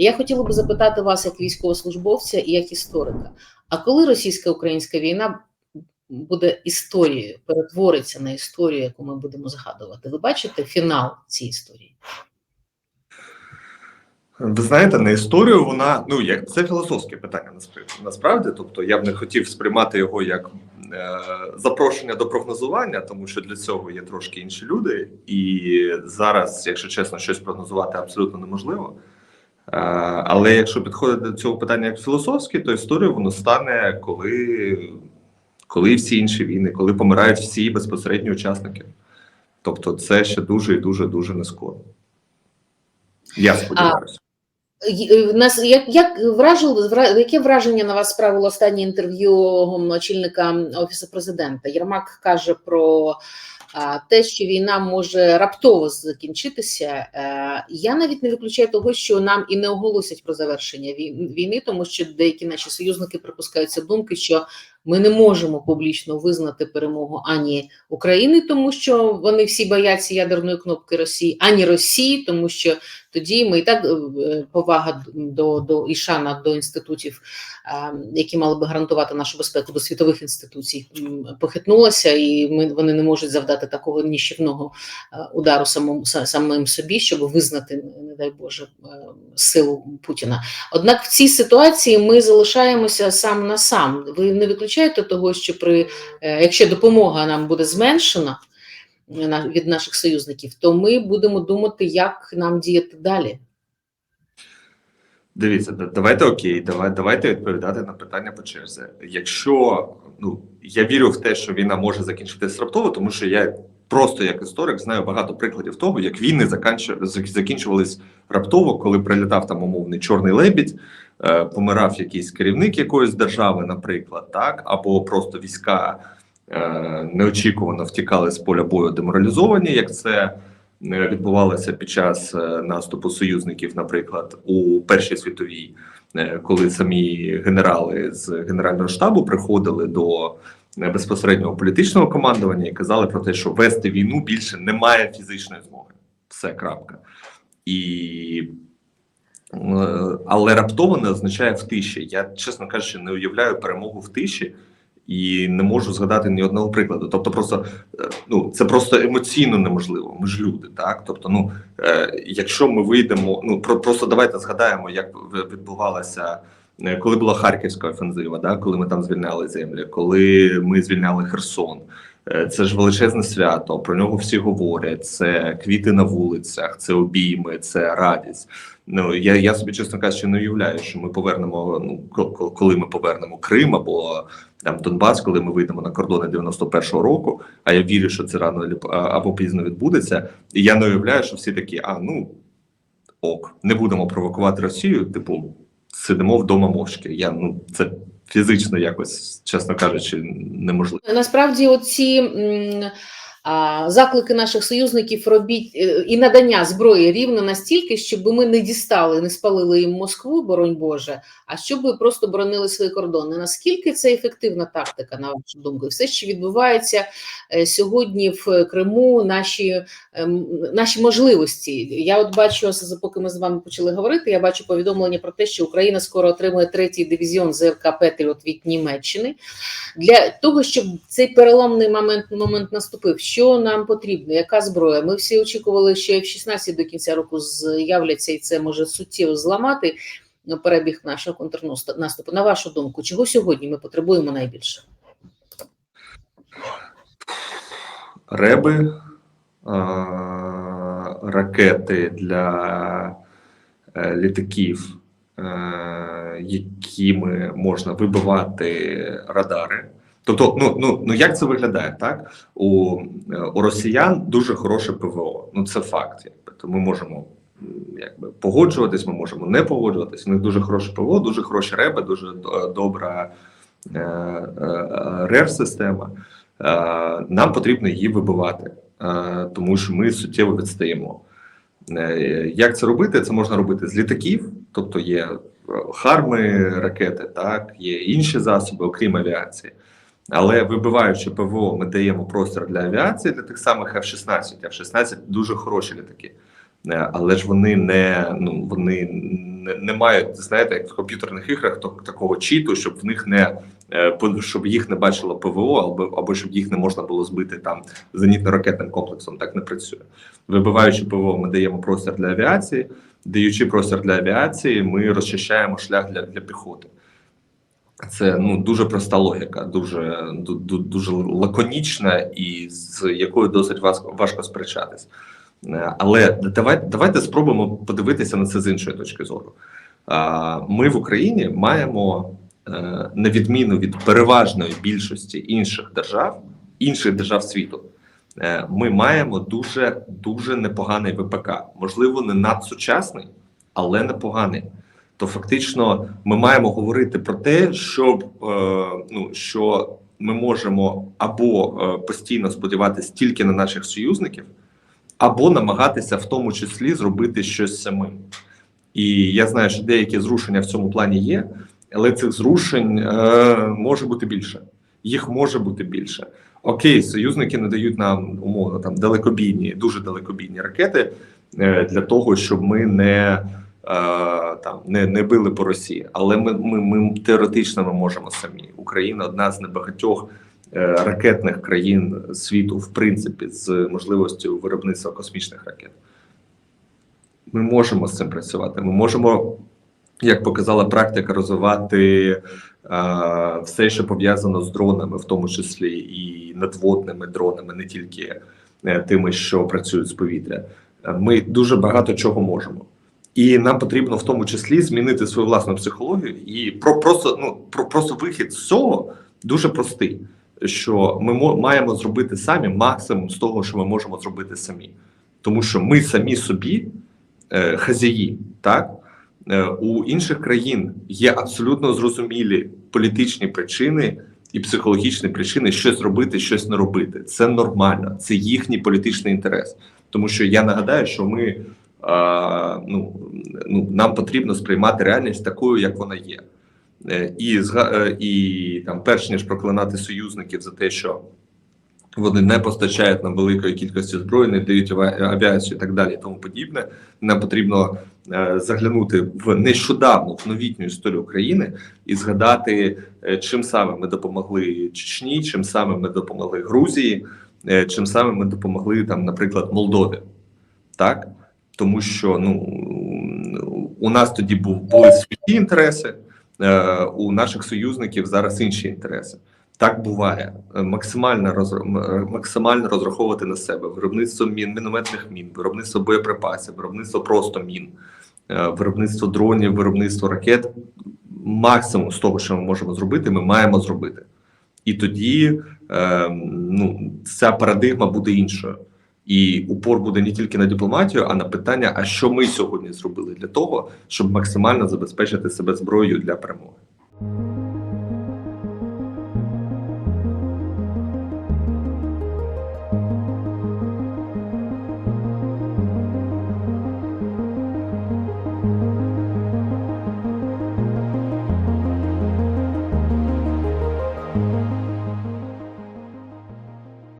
Я хотіла би запитати вас, як військовослужбовця і як історика, а коли російсько-українська війна буде історією, перетвориться на історію, яку ми будемо згадувати? Ви бачите фінал цієї історії? Ви знаєте, на історію вона ну як це філософське питання насправді. Насправді, тобто я б не хотів сприймати його як е, запрошення до прогнозування, тому що для цього є трошки інші люди, і зараз, якщо чесно, щось прогнозувати абсолютно неможливо. Е, але якщо підходити до цього питання як філософське, то історію воно стане, коли, коли всі інші війни, коли помирають всі безпосередні учасники. Тобто, це ще дуже і дуже дуже не скоро. Я сподіваюся. Й- е, Нас як, як вра- яке враження на вас справило останнє інтерв'ю очільника офісу президента? Єрмак каже про те, що війна може раптово закінчитися. Е, я навіть не виключаю того, що нам і не оголосять про завершення вій- війни, тому що деякі наші союзники припускаються думки, що ми не можемо публічно визнати перемогу ані України, тому що вони всі бояться ядерної кнопки Росії, ані Росії, тому що тоді ми і так е, повага до, до і шана до інститутів, е, які мали би гарантувати нашу безпеку до світових інституцій, похитнулася, і ми вони не можуть завдати такого ніщівного е, удару самому самим собі, щоб визнати, не дай Боже, силу Путіна. Однак в цій ситуації ми залишаємося сам на сам. Ви не виключаєте того, що при якщо допомога нам буде зменшена на- від наших союзників, то ми будемо думати, як нам діяти далі. Дивіться, давайте окей, давай, давайте відповідати на питання по черзі. Якщо ну я вірю в те, що війна може закінчитися раптово, тому що я просто як історик знаю багато прикладів того, як війни закінчувались раптово, коли прилітав там умовний чорний лебідь, е, помирав якийсь керівник якоїсь держави, наприклад, так або просто війська неочікувано втікали з поля бою деморалізовані, як це е, відбувалося під час е, наступу союзників, наприклад, у Першій світовій, е, коли самі генерали з генерального штабу приходили до е, безпосереднього політичного командування і казали про те, що вести війну більше немає фізичної змоги. Все крапка. І е, але раптово не означає в тиші. Я, чесно кажучи, не уявляю перемогу в тиші і не можу згадати ні одного прикладу. Тобто, просто е, ну це просто емоційно неможливо. Ми ж люди, так тобто, ну е, якщо ми вийдемо, ну про просто давайте згадаємо, як відбувалася. е, Коли була Харківська офензива, да, коли ми там звільняли землі, коли ми звільняли Херсон, це ж величезне свято. Про нього всі говорять. Це квіти на вулицях, це обійми, це радість. Ну я, я собі чесно кажучи, не уявляю, що ми повернемо. Ну ко- ко- коли ми повернемо Крим або там Донбас, коли ми вийдемо на кордони 91-го року. А я вірю, що це рано або пізно відбудеться. І я не уявляю, що всі такі, а ну ок, не будемо провокувати Росію. Типу, сидимо вдома мовчки. Я ну це фізично якось, чесно кажучи, неможливо. Насправді, оці заклики наших союзників робіть е, і надання зброї рівно настільки, щоб ми не дістали, не спалили їм Москву, боронь Боже, а щоб просто боронили свої кордони. Наскільки це ефективна тактика, на вашу думку? Все, що відбувається е, сьогодні в Криму, наші, ем, наші можливості. Я от бачу, поки ми з вами почали говорити, я бачу повідомлення про те, що Україна скоро отримує третій дивізіон ЗРК Петріот від Німеччини. Для того, щоб цей переломний момент, момент наступив, що нам потрібно? Яка зброя? Ми всі очікували, що F-16 до кінця року з'являться, і це може суттєво зламати перебіг нашого контрнаступу. На вашу думку, чого сьогодні ми потребуємо найбільше? реби, ракети для е, літаків, е, якими можна вибивати радари. Тобто, ну, ну, ну як це виглядає? Так? У, у росіян дуже хороше ПВО. Ну це факт. Якби. То ми можемо якби, погоджуватись, ми можемо не погоджуватись. У них дуже хороше ПВО, дуже хороші реби, дуже добра е, е, рер-система. Е, нам потрібно її вибивати, е, тому що ми суттєво відстаємо. Е, Як це робити? Це можна робити з літаків, тобто є е, харми, ракети, так, є інші засоби, окрім авіації. Але вибиваючи ПВО, ми даємо простір для авіації для тих самих F-16. F-16 дуже хороші літаки. Е, але ж вони не ну вони не, не мають, знаєте, як в комп'ютерних іграх такого чіту, щоб в них не е, щоб їх не бачило ПВО, або або щоб їх не можна було збити там зенітно-ракетним комплексом. Так не працює. Вибиваючи ПВО, ми даємо простір для авіації. Даючи простір для авіації, ми розчищаємо шлях для, для піхоти. Це ну дуже проста логіка, дуже ду- ду- дуже лаконічна і з якою досить важко, важко сперечатись. Е, Але давайте, давайте спробуємо подивитися на це з іншої точки зору. Ми в Україні маємо, е, на відміну від переважної більшості інших держав, інших держав світу, е, ми маємо дуже дуже непоганий ВПК. Можливо, не надсучасний, але непоганий. То фактично ми маємо говорити про те, щоб е, ну що ми можемо або е, постійно сподіватися тільки на наших союзників, або намагатися в тому числі зробити щось самим. І я знаю, що деякі зрушення в цьому плані є, але цих зрушень е, може бути більше. Їх може бути більше. Окей, союзники не дають нам умовно там далекобійні, дуже далекобійні ракети е, для того, щоб ми не, е, там не, не били по Росії. Але ми, ми, ми теоретично ми можемо самі. Україна одна з небагатьох е, ракетних країн світу, в принципі, з можливістю виробництва космічних ракет. Ми можемо з цим працювати. Ми можемо, як показала практика, розвивати е, все, що пов'язано з дронами, в тому числі і надводними дронами, не тільки е, тими, що працюють з повітря. Ми дуже багато чого можемо. І нам потрібно в тому числі змінити свою власну психологію і про просто ну про просто вихід з цього дуже простий. Що ми мо- маємо зробити самі максимум з того, що ми можемо зробити самі, тому що ми самі собі е, хазяї, так Е, у інших країн є абсолютно зрозумілі політичні причини і психологічні причини, щось робити, щось не робити. Це нормально, це їхній політичний інтерес. Тому що я нагадаю, що ми а, ну, ну нам потрібно сприймати реальність такою, як вона є. Е, І е, і там, перш ніж проклинати союзників за те, що вони не постачають нам великої кількості зброї, не дають авіацію і так далі, і тому подібне. Нам потрібно е, заглянути в нещодавну в новітню історію України і згадати, чим саме ми допомогли Чечні, чим саме ми допомогли Грузії, чим саме ми допомогли там, наприклад, Молдові. Так, тому що ну у нас тоді був були свої інтереси, е, у наших союзників зараз інші інтереси. Так буває Е, максимально розр... е, максимально розраховувати на себе виробництво мін, мінометних мін, виробництво боєприпасів, виробництво просто мін, виробництво дронів, виробництво ракет. Максимум з того, що ми можемо зробити, ми маємо зробити. І тоді ну, ця парадигма буде іншою. І упор буде не тільки на дипломатію, а на питання, а що ми сьогодні зробили для того, щоб максимально забезпечити себе зброєю для перемоги.